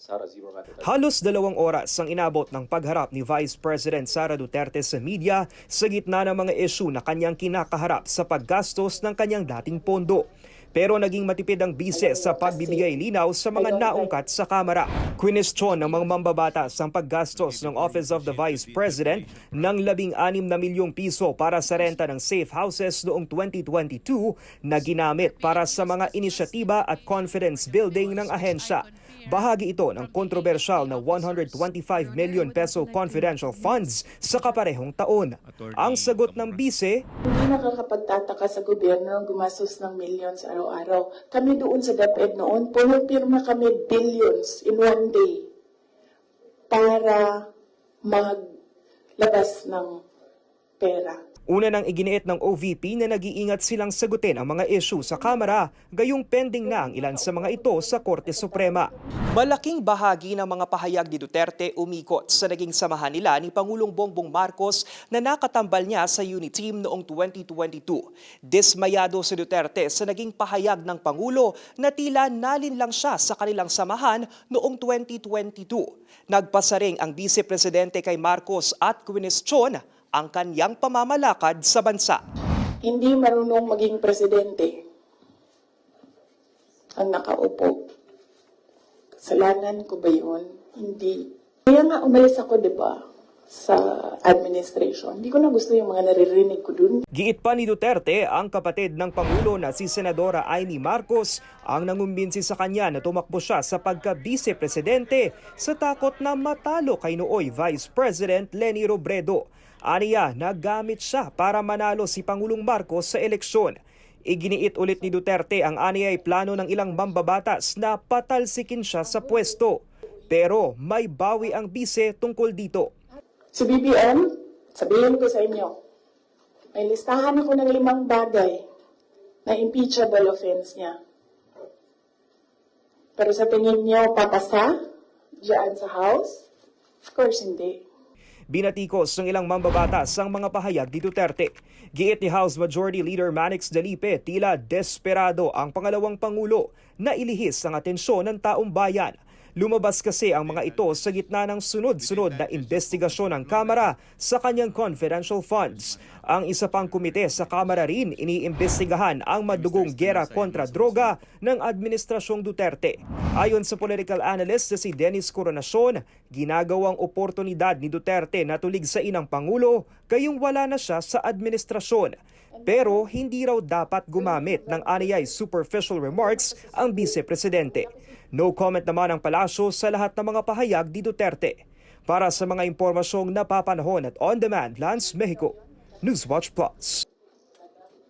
Sara Zero Method. Halos dalawang oras ang inabot ng pagharap ni Vice President Sara Duterte sa media sa gitna ng mga isyu na kanyang kinakaharap sa paggastos ng kanyang dating pondo. Pero naging matipid ang bise sa pagbibigay linaw sa mga naungkat sa Kamara. Quinestyon ng mga mambabatas ang paggastos ng Office of the Vice President ng 16 na milyong piso para sa renta ng safe houses noong 2022 na ginamit para sa mga inisyatiba at confidence building ng ahensya. Bahagi ito ng kontrobersyal na 125 million peso confidential funds sa kaparehong taon. Ang sagot ng bise, Hindi nakakapagtataka sa gobyerno ang gumastos ng millions araw-araw. Kami doon sa DepEd noon, pumipirma kami billions in one day para maglabas ng pera. Una nang iginiit ng OVP na nag-iingat silang sagutin ang mga issue sa Kamara, gayong pending na ang ilan sa mga ito sa Korte Suprema. Malaking bahagi ng mga pahayag ni Duterte umikot sa naging samahan nila ni Pangulong Bongbong Marcos na nakatambal niya sa Uniteam noong 2022. Dismayado si Duterte sa naging pahayag ng Pangulo na tila nalin lang siya sa kanilang samahan noong 2022. Nagpasaring ang Vice Presidente kay Marcos at Quinestyon ang kanyang pamamalakad sa bansa. Hindi marunong maging presidente ang nakaupo. Kasalanan ko ba yun? Hindi. Kaya nga umalis ako, di ba, sa administration. Hindi ko na gusto yung mga naririnig ko dun. Giit pa ni Duterte ang kapatid ng Pangulo na si Senadora Amy Marcos ang nangumbinsi sa kanya na tumakbo siya sa pagka-vice-presidente sa takot na matalo kay nooy Vice President Leni Robredo. Aniya, naggamit siya para manalo si Pangulong Marcos sa eleksyon. Iginiit ulit ni Duterte ang aniyay plano ng ilang mambabatas na patalsikin siya sa pwesto. Pero may bawi ang bise tungkol dito. Si BBM, sabihin ko sa inyo, may listahan ako ng limang bagay na impeachable offense niya. Pero sa tingin niyo, papasa diyan sa House? Of course, hindi. Binatikos ng ilang mambabatas ang mga pahayag ni Duterte. Giit ni House Majority Leader Manix Dalipe tila desperado ang pangalawang pangulo na ilihis ang atensyon ng taong bayan. Lumabas kasi ang mga ito sa gitna ng sunod-sunod na investigasyon ng Kamara sa kanyang confidential funds. Ang isa pang komite sa Kamara rin iniimbestigahan ang madugong gera kontra droga ng Administrasyong Duterte. Ayon sa political analyst na si Dennis Coronacion, ginagawang oportunidad ni Duterte na tulig sa inang Pangulo kayong wala na siya sa administrasyon. Pero hindi raw dapat gumamit ng aniyay superficial remarks ang vice-presidente. No comment naman ang palasyo sa lahat ng mga pahayag ni Duterte. Para sa mga impormasyong napapanahon at on-demand, Lance Mexico, Newswatch Plus.